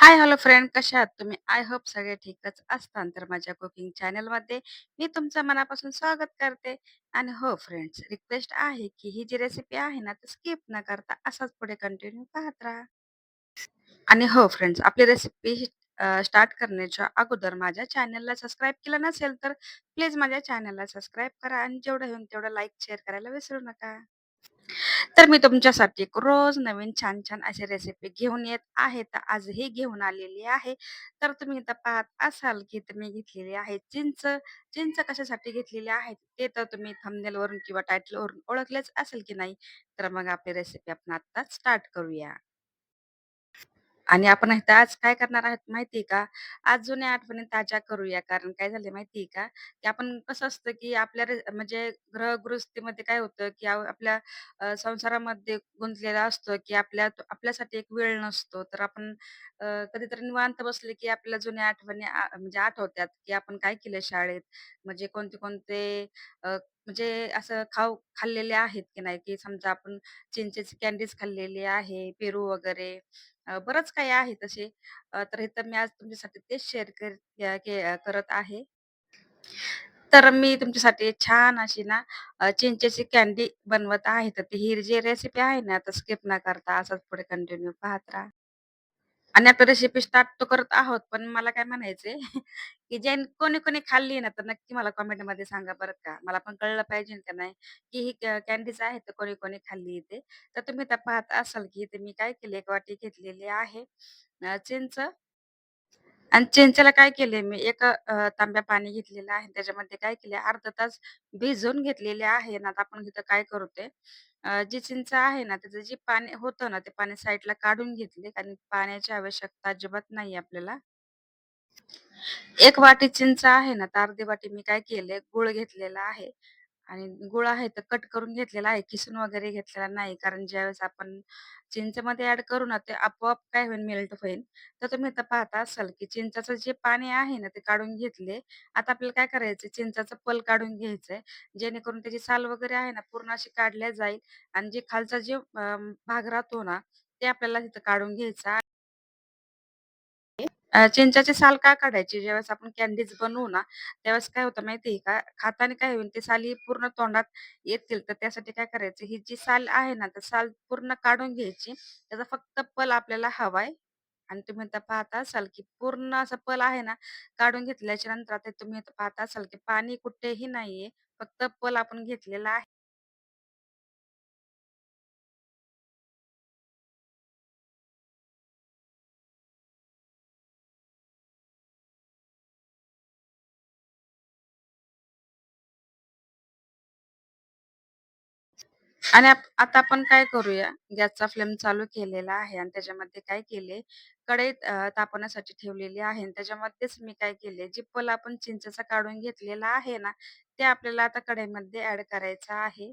हाय, hello friend कशा आहात तुम्ही? आय होप सगळे ठीकच असतात तर माझ्या कुकिंग चॅनलमध्ये मी तुमचं मनापासून स्वागत करते. आणि हो फ्रेंड्स, रिक्वेस्ट आहे की ही जी रेसिपी आहे ना, ती स्किप न करता असाच पुढे कंटिन्यू पाहत राहा. आणि हो फ्रेंड्स, आपली रेसिपी स्टार्ट करण्याच्या अगोदर माझ्या चॅनलला सबस्क्राईब केलं नसेल, तर प्लीज माझ्या चॅनलला सबस्क्राईब करा आणि जेवढं होईल तेवढं लाईक, शेअर करायला विसरू नका. तर मी तुमच्यासाठी रोज नवीन छान-छान अशी रेसिपी घेऊन येत आहे. तर आजही घेऊन आलेली आहे. तर तुम्ही इथं पाहत असाल, की इथं मी घेतलेली आहे चिंच. चिंच कशासाठी घेतलेली आहे, ते तर तुम्ही थंबनेलवरून किंवा टायटलवरून ओळखलेच असेल की नाही. तर मग आपली रेसिपी आपण आता स्टार्ट करूया. आणि आपण इथं आज काय करणार आहोत माहिती आहे का? आज जुन्या आठवणी ताज्या करूया. कारण काय झालंय माहिती आहे का? की आपण कसं असतं, की आपल्या रे म्हणजे ग्रहगृहस्थीमध्ये काय होतं, की आ आपल्या अ, संसारामध्ये गुंतलेला असतो, की आपल्या आपल्यासाठी एक वेळ नसतो. तर आपण अ, कधीतरी निवांत बसले, की आपल्या जुन्या आठवणी आ म्हणजे आठवतात, की आपण काय केलं शाळेत. म्हणजे कोणते-कोणते अ, म्हणजे असं खाऊ खाल्लेले आहेत की नाही, की समजा आपण चिंचेची कँडीज खाल्लेली आहे, पेरू वगैरे. अ, बरंच काही आहे तसे. अ, तर इथं मी आज तुमच्यासाठी तेच शेअर कर अ, के अ, करत आहे. तर मी तुमच्यासाठी छान अशी ना अ, चिंचेची कँडी बनवत आहे. तर ती ही जी रेसिपी आहे ना, तर स्किप न करता असंच पुढे कंटिन्यू पाहत राहा. आणि आता रेसिपी स्टार्ट तर करत आहोत, पण मला काय म्हणायचंय, की जे कोणी-कोणी खाल्ली ना, तर नक्की मला कमेंटमध्ये सांगा बरं का. मला पण कळलं पाहिजे का नाही, की ही क कँडीज आहे तर कोणी-कोणी खाल्ली ते. तर तुम्ही आता पाहत असाल, की इथे मी काय केले एक वाटी घेतलेली आहे अ, चिंच आणि चिंचेला काय केले मी एक अ, तांब्या पाणी घेतलेलं आहे. त्याच्यामध्ये काय केले अर्धा तास भिजवून घेतलेले आहे ना, आता आपण इथं काय करू ते अ, जी चिंच आहे ना, त्याचं जे पाणी होतं ना, ते पाणी साईडला काढून घेतले कारण पाण्याची आवश्यकता अजिबात नाही आपल्याला. एक वाटी चिंच आहे ना, तर अर्धी वाटी मी काय केले, गूळ घेतलेला आहे आणि गुळ आहे तर कट करून घेतलेला आहे. किसून वगैरे घेतलेला नाही. कारण ज्यावेळेस आपण चिंचमध्ये ऍड करू ना, ते आपोआप काय होईल मेल्ट होईल. तर तुम्ही आता पाहता असाल, की चिंचाचं जे पाणी आहे ना, ते काढून घेतले. आता आपल्याला काय करायचं चिंचाचं पल काढून घ्यायचंय. जेणेकरून त्याची साल वगैरे आहे ना, पूर्ण अशी काढल्या जाईल आणि जे खालचा जे भाग राहतो ना, ते आपल्याला तिथं काढून घ्यायचा अ, साल का काढायची? ज्यावेळेस आपण कँडीज बनवू ना, त्यावेळेस काय होतं माहिती आहे का? खाताना काय होईल ते साली पूर्ण तोंडात येतील. तर त्यासाठी काय करायचं, ही जी साल आहे ना, तर साल पूर्ण काढून घ्यायची. त्याचा फक्त पल आपल्याला हवाय आणि तुम्ही आता पाहता असाल, की पूर्ण असा पल आहे ना, काढून घेतल्याच्या नंतर आता तुम्ही आता पाहता असाल, की पाणी कुठेही नाहीये. फक्त पल आपण घेतलेला आहे. आणि आप आता आपण काय करूया, गॅसचा फ्लेम चालू केलेला आहे आणि त्याच्यामध्ये काय केले, कढई अ, तापवण्यासाठी ठेवलेली आहे आणि त्याच्यामध्येच मी काय केले, जे पल आपण चिंचेचा काढून घेतलेला आहे ना, ते आपल्याला आता कढईमध्ये ॲड करायचं आहे.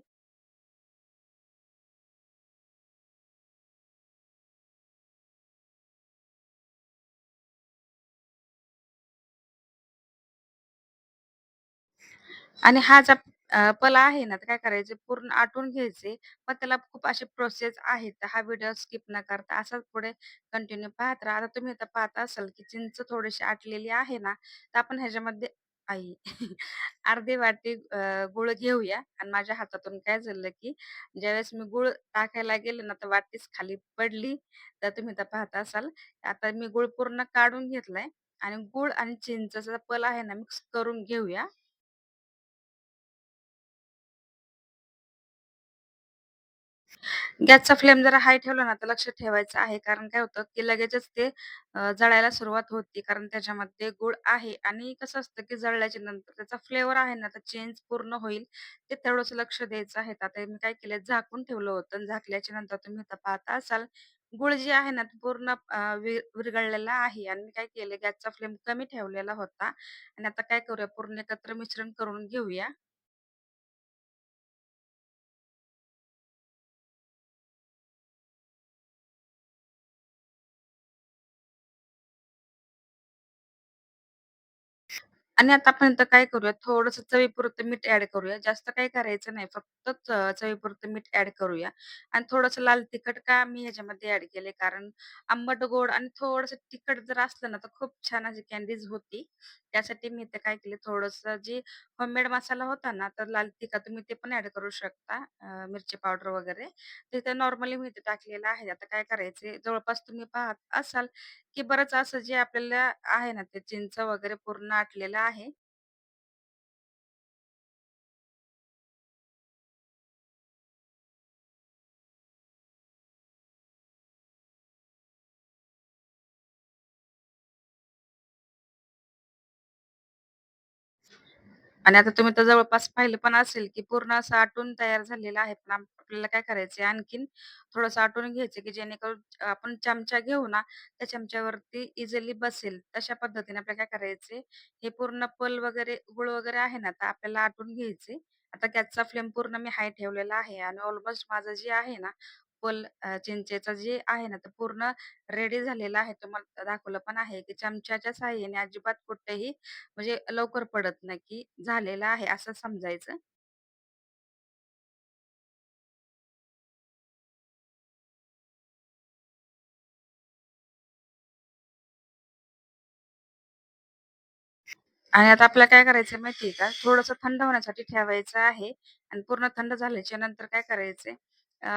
आणि हा जा अ, पल आहे ना, तर काय करायचे पूर्ण आटून घ्यायचे. पण त्याला खूप अशी प्रोसेस आहे. तर हा व्हिडिओ स्किप न करता असाच पुढे कंटिन्यू पाहत राहा. आता तुम्ही आता पाहत असाल, की चिंच थोडीशी आटलेली आहे ना, तर आपण ह्याच्यामध्ये आई अर्धी वाटी अ, गूळ घेऊया आणि माझ्या हातातून काय झालं, की ज्यावेळेस मी गूळ टाकायला गेले ना, तर वाटीच खाली पडली. तर तुम्ही आता पाहत असाल, आता मी गूळ पूर्ण काढून घेतलाय आणि गूळ आणि चिंचेचा पल आहे ना, मिक्स करून घेऊया. गॅसचा फ्लेम जरा हाय ठेवला ना, तर लक्ष ठेवायचं आहे. कारण काय होतं, की लगेचच ते अ, जळायला सुरुवात होती कारण त्याच्यामध्ये गूळ आहे आणि कसं असतं, की जळल्याच्या नंतर त्याचा फ्लेवर आहे ना, तर चेंज पूर्ण होईल. ते तेवढंच लक्ष द्यायचं आहे. आता मी काय केलं, झाकून ठेवलं होतं आणि झाकल्याच्या नंतर तुम्ही आता पाहता असाल, गुळ जे आहे ना, ते पूर्ण अ, वि विरघळलेला आहे आणि मी काय केलं, गॅसचा फ्लेम कमी ठेवलेला होता आणि आता काय करूया, पूर्ण एकत्र मिश्रण करून घेऊया. आणि आता आपण काय करूया, थोडंसं चवीपुरतं मीठ ॲड करूया. जास्त काही करायचं नाही. फक्त च चवीपुरतं मीठ ॲड करूया आणि थोडंसं लाल तिखट का मी ह्याच्यामध्ये ॲड केले, कारण आंबट, गोड आणि थोडंसं तिखट जर असलं ना, तर खूप छान अशी कँडीज होती. त्यासाठी मी इथे काय केले, थोडंसं जे होममेड मसाला होता ना, तर लाल तिखट तुम्ही ते पण ॲड करू शकता. अ, मिरची पावडर वगैरे. तिथे नॉर्मली मी इथे टाकलेलं आहे. आता काय करायचं जवळपास तुम्ही पाहत असाल, की बरंच असं जे आपल्याला आहे ना, ते चिंच वगैरे पूर्ण आटलेलं आहे. आणि आता तुम्ही तर जवळपास पाहिलं पण असेल, की पूर्ण असं आटून तयार झालेलं आहे. पण आपल्याला काय करायचंय आणखीन थोडंसं आटून घ्यायचं, की जेणेकरून आपण चमचा घेऊ ना, त्या चमच्यावरती इझिली बसेल. तशा पद्धतीने आपल्याला काय करायचंय, हे पूर्ण पल वगैरे गुळ वगैरे आहे ना, तर आपल्याला आटून घ्यायचे. आता गॅसचा फ्लेम पूर्ण मी हाय ठेवलेला आहे आणि ऑलमोस्ट माझं जे आहे ना, पल चिंचेचा जे आहे ना, तर पूर्ण रेडी झालेला आहे. तुम्हाला दाखवलं पण आहे, की चमच्याच्या साह्याने अजिबात कुठेही म्हणजे लवकर पडत नाही, की झालेलं आहे असं समजायचं. आणि आता आपल्याला काय करायचं माहितीये का? थोडंसं थंड होण्यासाठी ठेवायचं आहे आणि पूर्ण थंड झाल्याच्यानंतर काय करायचंय अ,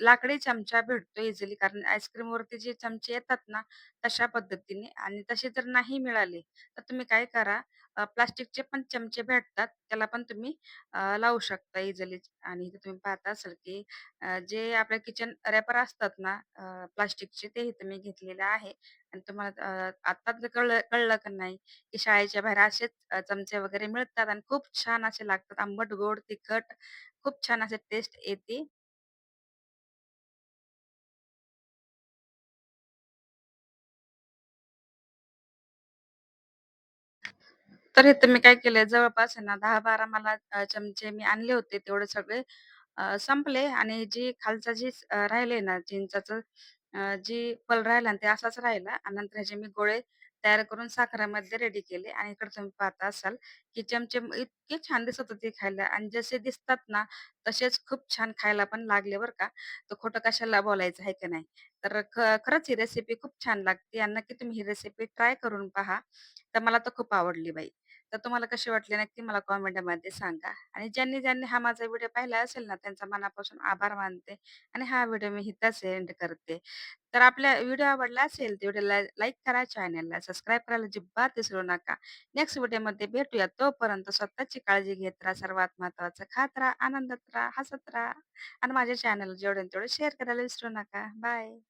लाकडी चमचा भेटतो इझिली कारण आईस्क्रीमवरती जे चमचे येतात ना, तशा पद्धतीने आणि तसे जर नाही मिळाले, तर तुम्ही काय करा अ, प्लास्टिकचे पण चमचे भेटतात. त्याला पण तुम्ही अ, लावू शकता इझिली आणि इथे तुम्ही पाहता असाल की अ, जे आपल्या किचन रॅपर असतात ना अ, प्लास्टिकचे तेही तुम्ही घेतलेले आहे आणि तुम्हाला अ, आत्ताच कळलं कळलं का नाही? की शाळेच्या बाहेर असेच अ, चमचे वगैरे मिळतात आणि खूप छान असे लागतात. आंबट, गोड, तिखट खूप छान असे टेस्ट येते. तर इथे मी काय केलंय जवळपास आहे ना 10-12 मला अ, चमचे मी आणले होते तेवढे सगळे अ, संपले आणि जी खालचा जी अ, राहिले ना चिंचाचं अ, जी पल राहिला ना ते असाच राहिला आणि नंतर ह्याचे मी गोळे तयार करून साखरेमध्ये रेडी केले आणि इकडे तुम्ही पाहता असाल की चमचे इतके छान दिसत होते खायला आणि जसे दिसतात ना तसेच खूप छान खायला पण लागले बरं का. तर खोटं कशाला बोलायचं आहे का नाही. तर ख खरंच ही रेसिपी खूप छान लागते आणि नक्की तुम्ही ही रेसिपी ट्राय करून पहा. तर मला तर खूप आवडली बाई. तर तुम्हाला कशी वाटली नक्की मला कॉमेंटमध्ये सांगा. आणि ज्यांनी ज्यांनी हा माझा व्हिडिओ पाहिला असेल ना, त्यांचा मनापासून आभार मानते आणि हा व्हिडिओ मी इथंच एंड करते. तर आपल्या व्हिडिओ आवडला असेल तर व्हिडिओला लाईक करा, चॅनलला सबस्क्राईब करायला अजिबात विसरू नका. नेक्स्ट व्हिडिओमध्ये भेटूया. तोपर्यंत स्वतःची काळजी घेत राहा. सर्वात महत्वाचं खात राहा, आनंदात राहा, हसत राहा आणि माझ्या चॅनल जेवढे तेवढे शेअर करायला विसरू नका. बाय.